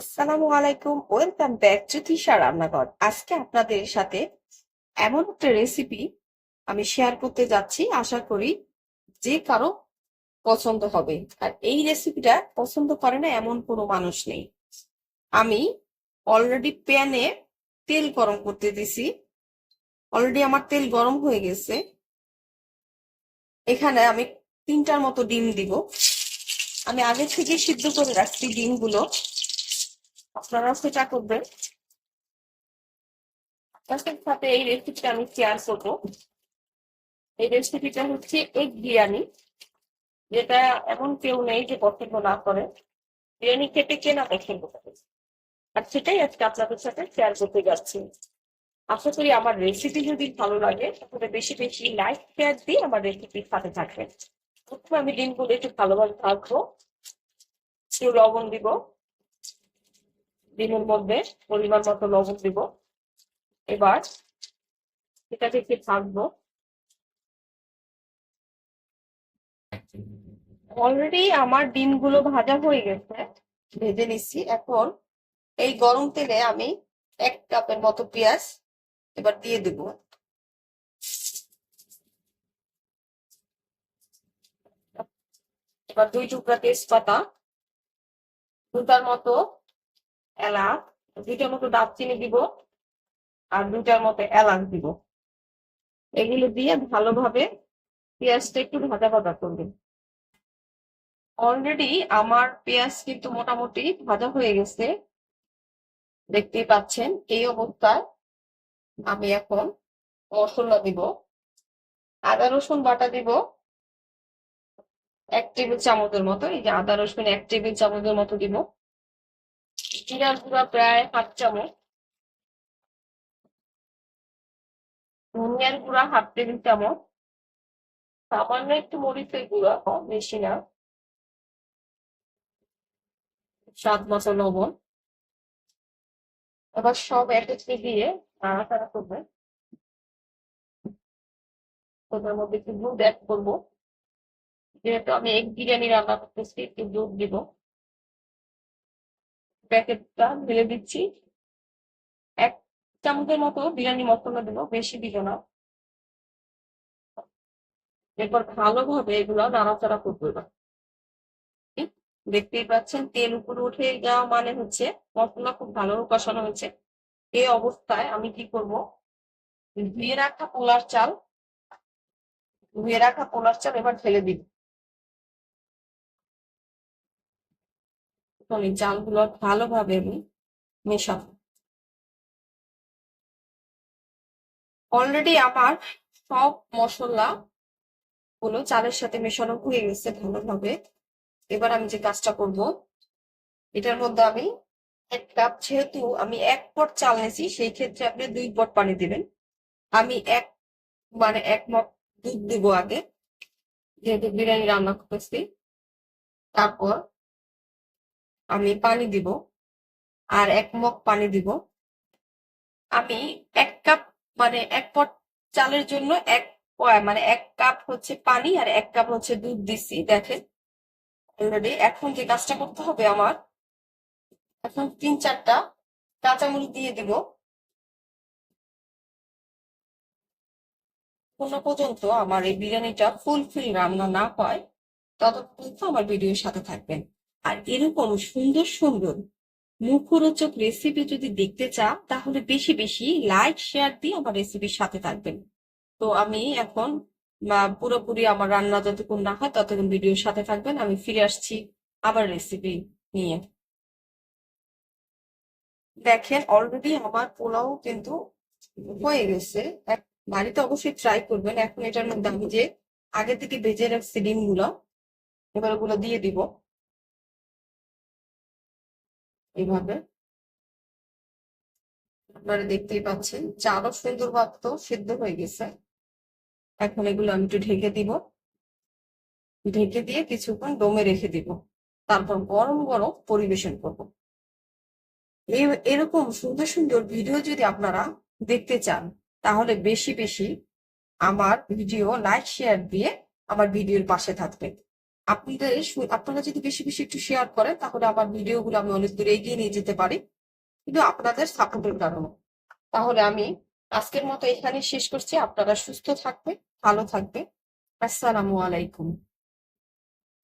আসসালামু আলাইকুম, welcome back to Tisha রান্নাঘর। আজকে আপনাদের সাথে এমন একটা রেসিপি আমি শেয়ার করতে যাচ্ছি, আশা করি যে কারও পছন্দ হবে। আর এই রেসিপিটা পছন্দ করে না এমন কোনো মানুষ নেই। আমি অলরেডি প্যানে তেল গরম করতে দিছি। অলরেডি আমার তেল গরম হয়ে গেছে। এখানে আমি তিনটার মতো ডিম দিব। আমি আগে থেকে সিদ্ধ করে রাখছি ডিমগুলো। আপনারা সেটা করবেন। আপনাদের সাথে এই রেসিপিটা আমি শেয়ার করব। এই রেসিপিটা হচ্ছে এগ বিরিয়ানি। যেটা এমন কেউ নেই যে পছন্দ না করে। বিরিয়ানি খেতে কে না পছন্দ করে? আর সেটাই আজকে আপনাদের সাথে শেয়ার করতে যাচ্ছি। আশা করি আমার রেসিপি যদি ভালো লাগে, তাহলে বেশি বেশি লাইক শেয়ার দিয়ে আমার রেসিপির সাথে থাকবেন। প্রথমে আমি ডিমগুলো একটু ভালোভাবে ভাজবো। একটু লবণ দিব। ডিমের মধ্যে পরিমাণ মতো লবণ দিব। এবার এটাকে একটু থাকব অলরেডি আমার ডিমগুলো ভাজা হয়ে গেছে, ভেজে নিচ্ছি। এখন এই গরম তেলে আমি এক কাপের মতো পেঁয়াজ এবার দিয়ে দেব। এবার দুই টুকরা তেজপাতা, দুটার মতো এলাচ, দুইটার মতো দারচিনি দিব আর দুটার মতো এলাচ দিব। এগুলো দিয়ে ভালোভাবে পেঁয়াজটা একটু ভাজা ভাজা করবেন। অলরেডি আমার পেঁয়াজ কিন্তু মোটামুটি ভাজা হয়ে গেছে। দেখতেই পাচ্ছেন, এই অবস্থায় আমি এখন মশলা দিব। আদা, রসুন বাটা দিব। এক টেবিল চামচের মতো, এই যে আদা, রসুন এক টেবিল চামচের মতো দিব। জিরার গুঁড়া প্রায় হাফ চামচ। ধনিয়ার গুঁড়া হাফ টেবিল চামচ। সামান্য একটু মরিচের গুঁড়া বেশি না। স্বাদ মতো লবণ। এবার সব একত্রে দিয়ে নাড়াচাড়া করবে ওটার মধ্যে একটু দুধ অ্যাড করব। যেহেতু আমি এগ বিরিয়ানি রান্না করতেছি, একটু দুধ দিব। প্যাকেটটা ঢেলে দিচ্ছি। এক চামচের মতো বিরিয়ানি মশলা দেবো বেশি দিব না। এরপর ভালোভাবে এগুলো নাড়াচাড়া করবে না দেখতেই পাচ্ছেন, তেল উপরে উঠে যাওয়া মানে হচ্ছে মশলা খুব ভালো কষানো হয়েছে। এই অবস্থায় আমি কি করব? ধুয়ে রাখা পোলার চাল, ধুয়ে রাখা পোলার চাল এবার ঢেলে দিব। আমি চালগুলো ভালোভাবে আমি মেশাবো। অলরেডি আমার সব মশলা গুলো চালের সাথে মেশানো হয়ে গেছে ভালোভাবে। এবার আমি যে কাজটা করব, এটার মধ্যে আমি এক কাপ যেহেতু আমি এক পট চাল নিয়েছি সেই ক্ষেত্রে আপনি দুই পট পানি দিবেন। আমি এক মানে এক মগ দুধ দিব আগে, যেহেতু বিরিয়ানি রান্না করতেছি। তারপর আমি পানি দিব আর এক মগ পানি দিব। আমি এক কাপ মানে এক পট চালের জন্য এক মানে এক কাপ হচ্ছে পানি আর এক কাপ হচ্ছে দুধ দিচ্ছি দেখেন। অলরেডি এখন যে কাজটা করতে হবে আমার, এখন তিন চারটা কাঁচামরিচ দিয়ে দিব। কোনো পর্যন্ত আমার এই বিরিয়ানিটা ফুলফিল রান্না না হয়, ততক্ষণ আমার ভিডিওর সাথে থাকবেন। আর এরকম সুন্দর সুন্দর মুখরোচক রেসিপি যদি দেখতে চান তাহলে বেশি বেশি লাইক শেয়ার দিয়ে আমার রেসিপির সাথে থাকবেন। তো আমি এখন পুরোপুরি আমার রান্না যতক্ষণ না হয় ততক্ষণ ভিডিওর সাথে থাকবেন। আমি ফিরে আসছি আবার রেসিপি নিয়ে। দেখেন অলরেডি আমার পোলাও কিন্তু হয়ে গেছে। বাড়িতে অবশ্যই ট্রাই করবেন। এখন এটার মধ্যে আমি যে আগে থেকে ভেজে রাখছি ডিমগুলো, এবার ওগুলো দিয়ে দিব। এইভাবে আপনারা দেখতেই পাচ্ছেন, চালও সুন্দর ভাবে সিদ্ধ হয়ে গেছে। এখন এগুলো আমি একটু ঢেকে দিব। ঢেকে দিয়ে কিছুক্ষণ দমে রেখে দিব। তারপর গরম গরম পরিবেশন করব। এই এরকম সুন্দর সুন্দর ভিডিও যদি আপনারা দেখতে চান, তাহলে বেশি বেশি আমার ভিডিও লাইক, শেয়ার দিয়ে আমার ভিডিওর পাশে থাকবেন। আপনাদের আপনারা যদি বেশি বেশি একটু শেয়ার করেন, তাহলে আমার ভিডিওগুলো আমি অনেক দূরে এগিয়ে নিয়ে যেতে পারি। কিন্তু আপনাদের সাপোর্টের কারণে। তাহলে আমি আজকের মতো এখানে শেষ করছি। আপনারা সুস্থ থাকবে ভালো থাকবে আসসালামু আলাইকুম।